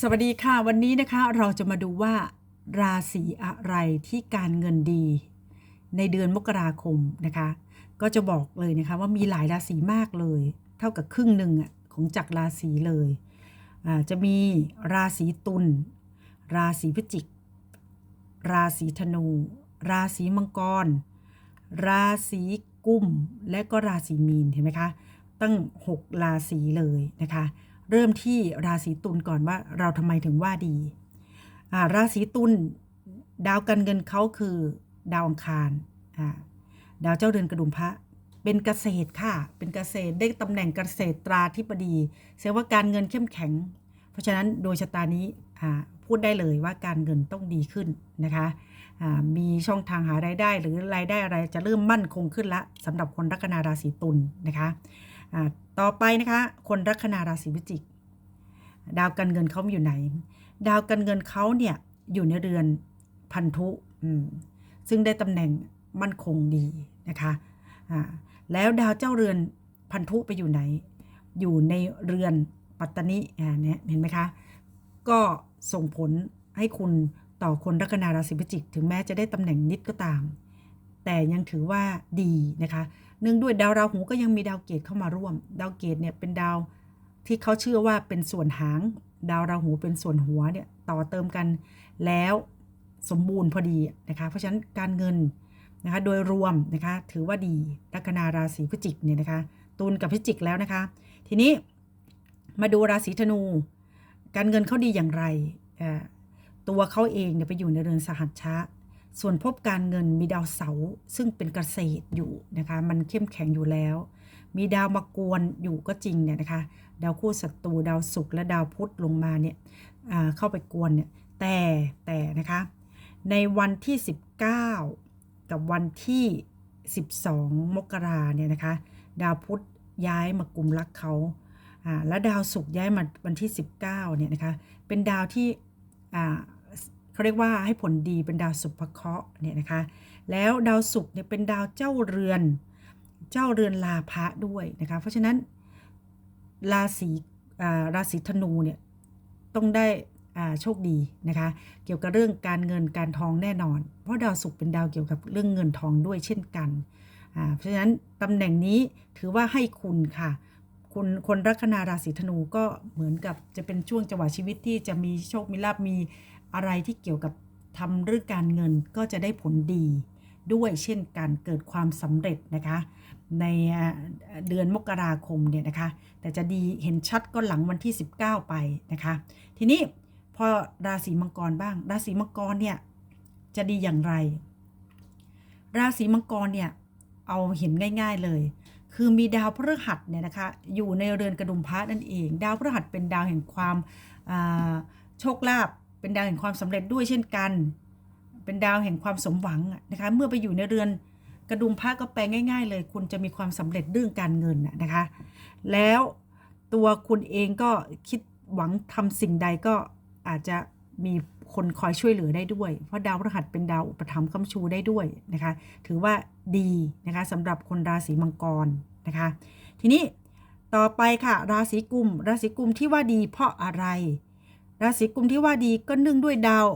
สวัสดีค่ะ วันนี้นะคะเราจะมาดูว่า ราศีอะไรที่การเงินดี ในเดือนมกราคมนะคะ ก็จะบอกเลยนะคะว่ามีหลายราศีมากเลย เท่ากับครึ่งหนึ่งอะของจักรราศีเลยอ่าจะมีราศีตุลราศีพฤศจิก ราศีธนู ราศีมังกร ราศีกุมและก็ราศีมีนเห็นไหมคะตั้ง 6 ราศีเลยนะคะ เริ่มที่ราศีตุลก่อนว่าเราทำไมถึงว่าดีาราศีตุลดาวการเงินเขาคือดาวอังคาราดาวเจ้าเรือนกระดุมพระ เป็นเกษตรค่ะ เป็นเกษตรได้ตำแหน่งเกษตรตราธิบดีแสดงว่าการเงินเข้มแข็ง เพราะฉะนั้นโดยชะตานี้พูดได้เลยว่าการเงินต้องดีขึ้นนะคะมีช่องทางหารายได้หรือรายได้อะไรจะเริ่มมั่นคงขึ้นละสำหรับคนลัคนาราศีตุลนะคะ ต่อไปนะคะ คนลัคนาราศีพิจิก ดาวการเงินเขาอยู่ไหน ดาวการเงินเขาเนี่ยอยู่ในเรือนพันธุซึ่งได้ตำแหน่งมั่นคงดีนะคะแล้วดาวเจ้าเรือนพันธุไปอยู่ไหน อยู่ในเรือนปัตตานิอ่าเนี่ยเห็นไหมคะ ก็ส่งผลให้คุณต่อคนลัคนาราศีพิจิก ถึงแม้จะได้ตำแหน่งนิดก็ตาม แต่ยังถือว่าดีนะคะเนื่องด้วยดาวราหูก็ยังมีดาวเกตเข้ามาร่วม ดาวเกตเนี่ยเป็นดาวที่เขาเชื่อว่าเป็นส่วนหาง ดาวราหูเป็นส่วนหัวเนี่ยต่อเติมกันแล้วสมบูรณ์พอดีนะคะเพราะฉะนั้นการเงินนะคะโดยรวมนะคะถือว่าดีลัคนาราศีพฤจิกเนี่ยนะคะตุลกับพฤจิกแล้วนะคะ ทีนี้มาดูราศีธนู การเงินเขาดีอย่างไร ตัวเขาเองเนี่ยไปอยู่ในเรือนสหัชชะ ส่วนภพการเงินมีดาวเสาซึ่งเป็นเกษตรอยู่นะคะ มันเข้มแข็งอยู่แล้ว มีดาวมากวนอยู่ก็จริงเนี่ยนะคะ ดาวคู่ศัตรูดาวศุกร์และดาวพุธลงมาเนี่ยเข้าไปกวนเนี่ยแต่แต่นะคะ ในวันที่ 19 กับวันที่ 12 มกราเนี่ยนะคะ ดาวพุธย้ายมากลุ่มรักเขาอ่าและดาวศุกร์ย้ายมาวันที่ 19เนี่ยนะคะ เป็นดาวที่ เขาเรียกว่าให้ผลดีเป็นดาวสุภเคราะห์เนี่ยนะคะ แล้วดาวศุกร์เนี่ยเป็นดาวเจ้าเรือน เจ้าเรือนลาภะด้วยนะคะ เพราะฉะนั้นราศีราศีธนูเนี่ยต้องได้โชคดีนะคะ เกี่ยวกับเรื่องการเงินการทองแน่นอน เพราะดาวศุกร์เป็นดาวเกี่ยวกับเรื่องเงินทองด้วยเช่นกันเพราะฉะนั้นตำแหน่งนี้ถือว่าให้คุณค่ะคุณคนลัคนาราศีธนูก็เหมือนกับจะเป็นช่วงจังหวะชีวิตที่จะมีโชค มีลาบมี อะไรที่เกี่ยวกับทำเรื่องการเงินก็จะได้ผลดี ด้วยเช่นกันเกิดความสำเร็จนะคะ ในเดือนมกราคมเนี่ยนะคะ แต่จะดีเห็นชัดก็หลังวันที่ 19 ไปนะคะ ทีนี้พอราศีมังกรบ้าง ราศีมังกรเนี่ยจะดีอย่างไร ราศีมังกรเนี่ยเอาเห็นง่าย ๆเลย คือมีดาวพฤหัสเนี่ยนะคะอยู่ในเรือนกระดุมพระนั่นเอง ดาวพฤหัสเป็นดาวแห่งความโชคลาภ เป็นดาวแห่งความสำเร็จด้วยเช่นกัน เป็นดาวแห่งความสมหวังนะคะเมื่อไปอยู่ในเรือนกระดุมพระก็แปลง่าย ๆ เลย คุณจะมีความสำเร็จเรื่องการเงินนะคะ แล้วตัวคุณเองก็คิดหวังทำสิ่งใดก็อาจจะมีคนคอยช่วยเหลือได้ด้วย เพราะดาวพฤหัสเป็นดาวอุปถัมภ์ค้ำชูได้ด้วยนะคะ ถือว่าดีนะคะสำหรับคนราศีมังกรนะคะ ทีนี้ต่อไปค่ะ ราศีกุม ราศีกุมที่ว่าดีเพราะอะไร ราศีกุมที่ว่าดีก็เนื่องด้วยดาว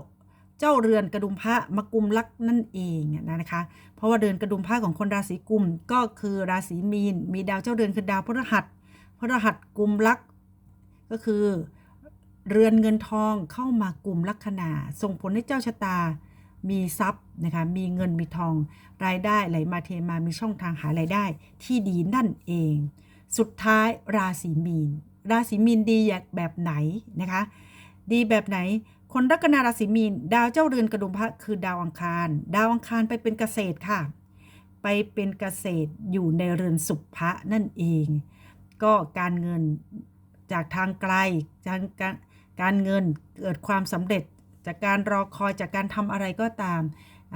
เจ้าเรือนกระดุมพระมากุมลักนั่นเองนะคะ เพราะว่าเรือนกระดุมพระของคนราศีกุมก็คือราศีมีน มีดาวเจ้าเรือนคือดาวพฤหัสพฤหัสกุมลักก็คือ เรือนเงินทองเข้ามากุมลัคนาส่งผลให้เจ้าชะตามีทรัพย์นะคะมีเงินมีทองรายได้ไหลมาเทมามีช่องทางหารายได้ที่ดีนั่นเอง สุดท้ายราศีมีน ราศีมีนดีแบบไหนนะคะ ดีแบบไหน คนลัคนาราศีมีน ดาวเจ้าเรือนกระดุมพระคือดาวอังคาร ดาวอังคารไปเป็นเกษตรค่ะ ไปเป็นเกษตรอยู่ในเรือนสุภะนั่นเอง ก็การเงินจากทางไกลจากการการเงินเกิดความสำเร็จ จากการรอคอยจากการทำอะไรก็ตาม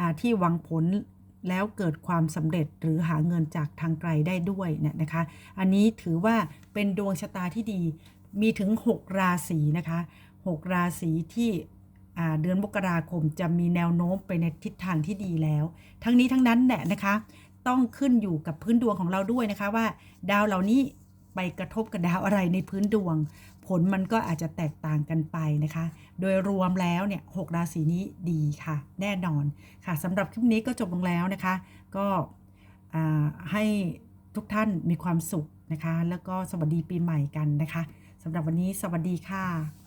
าที่หวังผลแล้วเกิดความสำเร็จหรือหาเงินจากทางไกลได้ด้วยเนี่ยนะคะ อันนี้ถือว่าเป็นดวงชะตาที่ดีมีถึง 6 ราศีนะคะ 6 ราศีที่เดือนมกราคมจะมีแนวโน้มไปในทิศทางที่ดีแล้ว ทั้งนี้ทั้งนั้นเนี่ยนะคะ ต้องขึ้นอยู่กับพื้นดวงของเราด้วยนะคะว่า ดาวเหล่านี้ไปกระทบกับดาวอะไรในพื้นดวง ผลมันก็อาจจะแตกต่างกันไปนะคะ โดยรวมแล้วเนี่ยหกราศีนี้ดีค่ะ แน่นอนค่ะสำหรับคลิปนี้ก็จบลงแล้วนะคะ ก็ให้ทุกท่านมีความสุขนะคะ แล้วก็สวัสดีปีใหม่กันนะคะสำหรับวันนี้สวัสดีค่ะ